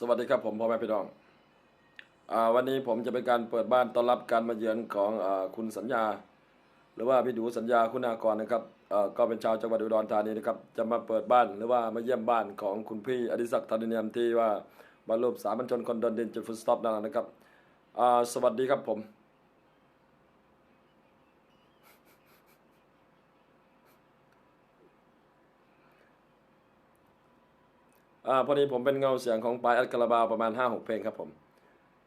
สวัสดีครับผมพ่อแม่พี่น้องอาวันนี้ผมจะเป็นการเปิดบ้านต้อนรับการมาเยือนของอาคุณสัญญา หรือว่าพี่ดูสัญญาคุณากรนะครับอ่าก็เป็นชาวจังหวัดอุดรธานีนะครับจะมาเปิดบ้านหรือว่ามาเยี่ยมบ้านของคุณพี่อดิศักดิ์ธนิยมที่ว่าบรรลุสามัญชนคนเดินดินจุดฟุตสต็อปนั่นนะครับอ่าสวัสดีครับผม อ่าพอดีผมเป็นเงาเสียงของปลายอัลคาราบาวประมาณห้าหกเพลงครับผม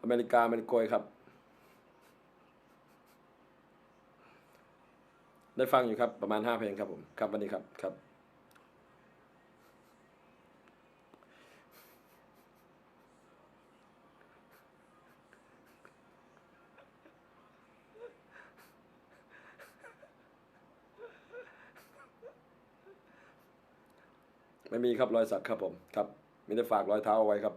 อเมริกาเป็นโกยครับ ได้ฟังอยู่ครับประมาณห้าเพลงครับผม ครับวันนี้ครับครับ ไม่มีครับรอยสักครับผมครับ มีแต่ฝากรอยเท้าเอาไว้ครับ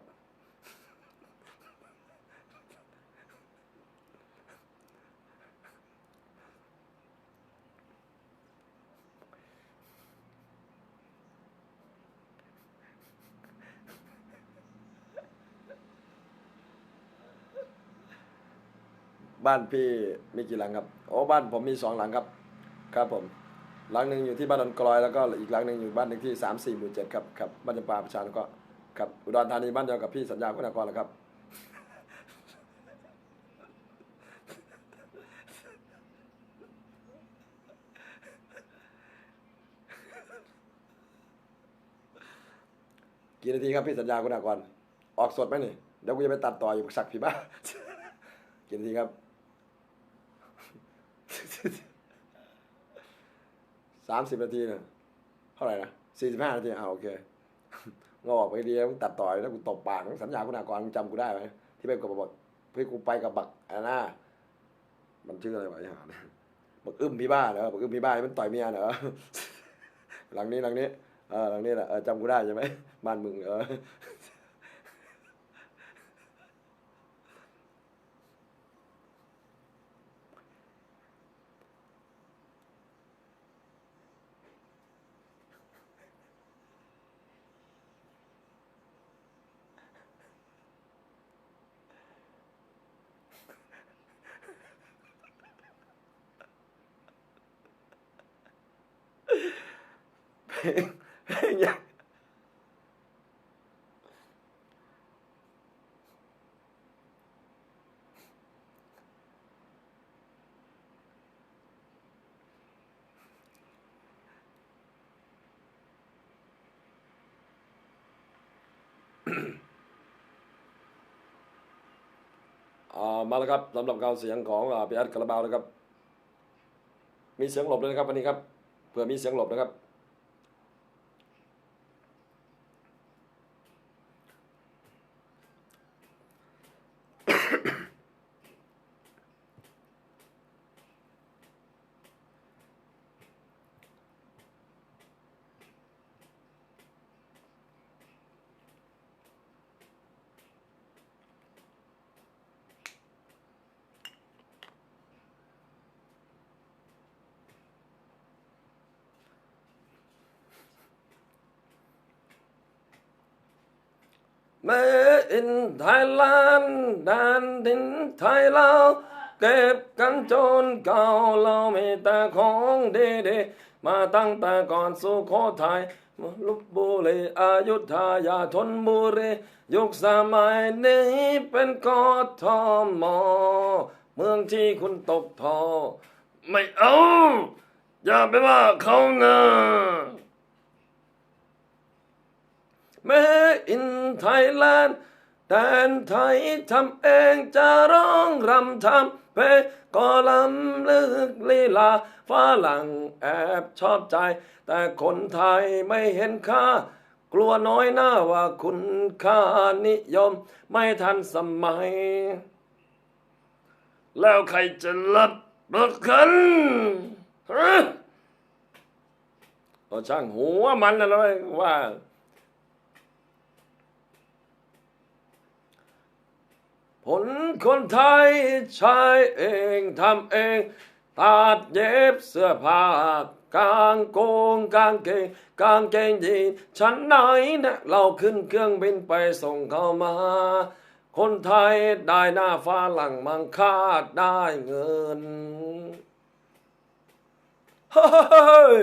บ้านพี่มีกี่หลังครับ โอ้บ้านผมมีสองหลังครับ ครับผม หลังหนึ่งอยู่ที่บ้านดอนกลอยแล้วก็อีกหลังหนึ่งอยู่บ้านหนึ่งที่สามสี่หมู่เจ็ดครับครับบ้านจำปาประชาแล้วก็ครับอุดรธานีบ้านเดียวกับพี่สัญญาคุณากรแล้วครับกี่นาทีครับพี่สัญญาคุณากรออกสดไหมนี่เดี๋ยวกูจะไปตัดต่ออยู่สักพี่บ้ากี่นาทีครับ สามสิบนาทีเนี่ยเท่าไหร่นะสี่สิบห้านาทีอ่าโอเคงออกไปเดีแล้วตัดต่อยแล้วกูตบปากสัญญาคุณากรมึงจำกูได้ไหมที่ไปกับบอกพี่กูไปกับบักอาน่ามันชื่ออะไรวะไอ้ห่านะบักอึ้มพี่บ้าเหรอบักอึ้มพี่บ้ามันต่อยเมียเหรอหลังนี้หลังนี้เออหลังนี้แหละเออจำกูได้ใช่ไหมบ้านมึงเออ เพลงเพลงยังอ่ามาแล้วครับสำหรับการเสียงของอ่าพี่อัดคาราบาวนะครับ มีเสียงหลบด้วยนะครับวันนี้ครับเผื่อมีเสียงหลบนะครับ Made in Thailand แดนดินไทยเราเก็บกันจนเก่าเรามีแต่ของดีๆมาตั้งแต่ก่อนสุโขทัยลบบุรีอายุธยาธนบุรียุคสมัยนี้เป็นกทมเมืองที่คุณตกทอ ไม่เอา อย่าไปว่าเขานะ แม้อินไทยแลนด์แดนไทยทำเองจะร้องรำทำเพลงก็ลำลึกลีลาฝรั่งแอบชอบใจ แต่คนไทยไม่เห็นค่ากลัวน้อยหน้าว่าคุณค่านิยม ไม่ทันสมัย แล้วใครจะรับรถคันฮะเอาช่างหัวมันนะเลยว่า ผลคนไทยใช้เองทำเอง ตัดเย็บเสื้อผ้ากางโกงกางเกงกางเกงยีนชั้นไหนนะเราขึ้นเครื่องบินไปส่งเขามา คนไทยได้หน้าฟ้าหลังมังคาดได้เงินเฮ้ย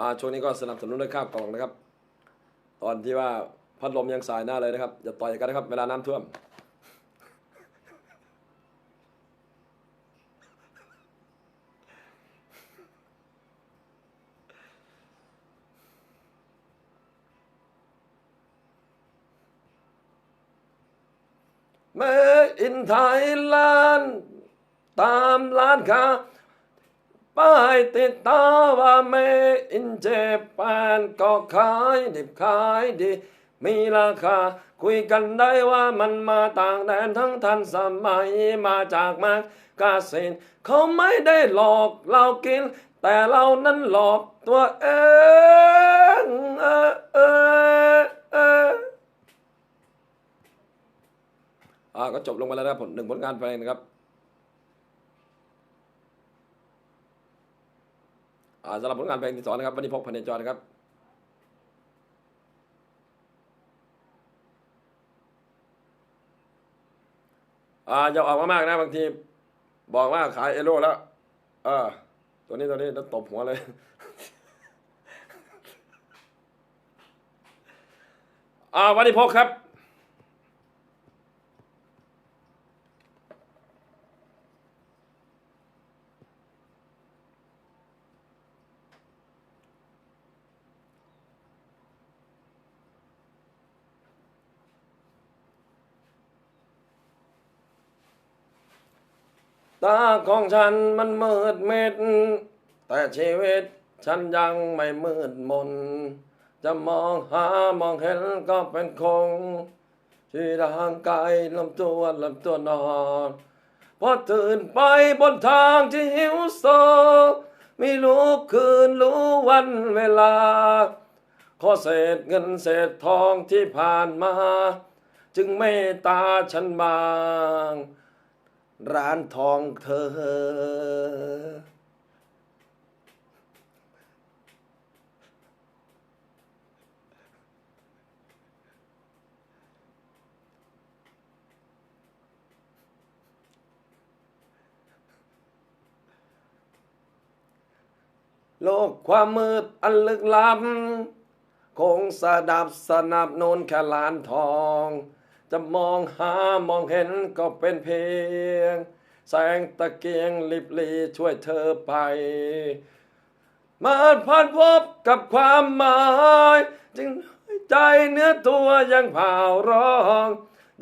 อ่าช่วงนี้ก็สนับสนุนด้วยข้าวกล่องนะครับ ตอนที่ว่าพัดลมยังสายหน้าเลยนะครับอย่าต่อยกันนะครับ เวลาน้ำท่วมเมอินไทยแลนด์ตามร้านค้า ป้ายติดตาว่าเมอินเจแปนก็ขายดิบขายดี มีราคา คุยกันได้ว่ามันมาต่างแดนทั้งทันสมัยมาจากมากกาเซนเขาไม่ได้หลอกเรากิน แต่เรานั้นหลอกตัวเองเออเออเอออ่าก็จบลงไปแล้วนะครับผลหนึ่งผลงานเพลงนะครับ อ่า สำหรับผลงานเพลงที่สองนะครับวันนี้พกพันเนจรนะครับอย่าออกมามากนะบางทีบอกว่าขายเอโร่แล้ว เออ ตัวนี้ตัวนี้แล้วตบหัวเลย อ่าวันนี้พกครับ ตาของฉันมันมืดมิด แต่ชีวิตฉันยังไม่มืดมน จะมองหามองเห็นก็เป็นคง ที่ร่างกายลำตัวลำตัวนอนพอตื่นไปบนทางที่หิวโซ ไม่รู้คืนรู้วันเวลา ขอเศษเงินเศษทองที่ผ่านมา จึงเมตตาฉันบาง ร้านทองเธอ โลกความมืดอันลึกล้ำคงสดับสนับหนุนแค่ลานทอง จะมองหามองเห็นก็เป็นเพียง แสงตะเกียงลิบลีช่วยเธอไป มาผ่านพบกับความหมาย จึงใจเนื้อตัวยังเผาร้อง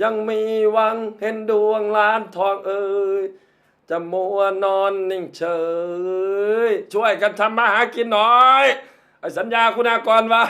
ยังมีหวังเห็นดวงล้านทองเอ่ยจะมัวนอนนิ่งเฉย ช่วยกันทำมาหากินหน่อย ไอ้สัญญาคุณากรว่า